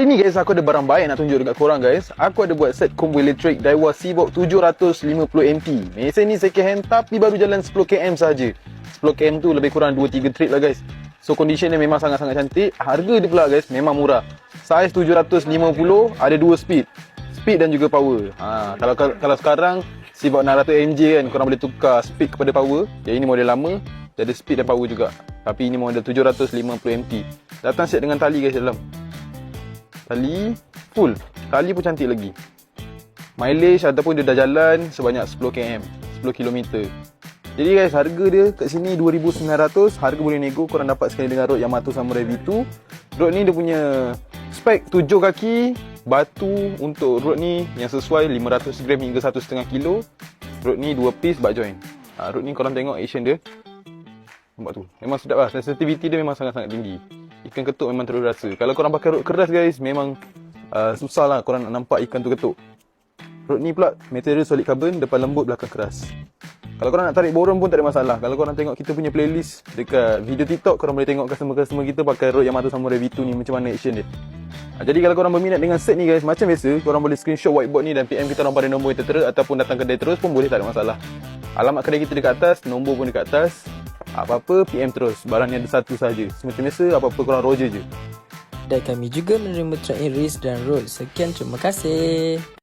Ini guys, aku ada barang baik nak tunjuk dekat korang guys. Aku ada buat set combo elektrik Daiwa Seabox 750MT. Mesin ni second hand tapi baru jalan 10km saja. 10km tu lebih kurang 2-3 trip lah guys. So condition dia memang sangat-sangat cantik. Harga dia pula guys memang murah. Saiz 750 ada dua speed. Speed dan juga power. Ha, kalau kalau sekarang Seabox 600MJ kan korang boleh tukar speed kepada power. Yang ini model lama. Ada speed dan power juga. Tapi ini model 750MT. Datang set dengan tali guys dalam. Tali full. Tali pun cantik lagi. Mileage ataupun dia dah jalan sebanyak 10 km, 10 km. Jadi guys, harga dia kat sini 2900, harga boleh nego korang dapat sekali dengan rod Yamato Samurai V2. Rod ni dia punya spek 7 kaki, batu untuk rod ni yang sesuai 500 gram hingga 1.5 kilo. Rod ni 2 piece butt joint. Ha, rod ni korang tengok action dia. Nampak tu. Memang sedap lah. Sensitivity dia memang sangat-sangat tinggi. Ikan ketuk memang terus rasa. Kalau korang pakai rod keras guys, memang uh, susah lah korang nak nampak ikan tu ketuk. Rod ni pula material solid carbon, depan lembut, belakang keras. Kalau korang nak tarik borong pun tak ada masalah. Kalau korang tengok kita punya playlist dekat video TikTok, korang boleh tengok customer-customer kita pakai rod Yamaha Samurai V2 ni macam mana action dia. Ha, jadi kalau korang berminat dengan set ni guys, macam biasa, korang boleh screenshot whiteboard ni dan PM kita orang pada nombor yang tertera ataupun datang kedai terus pun boleh tak ada masalah. Alamat kedai kita dekat atas, nombor pun dekat atas. Apa-apa PM terus. Barang ni ada satu saja. Semacam biasa, apa-apa korang roger je. Dan kami juga menerima track and race dan roll. Sekian terima kasih.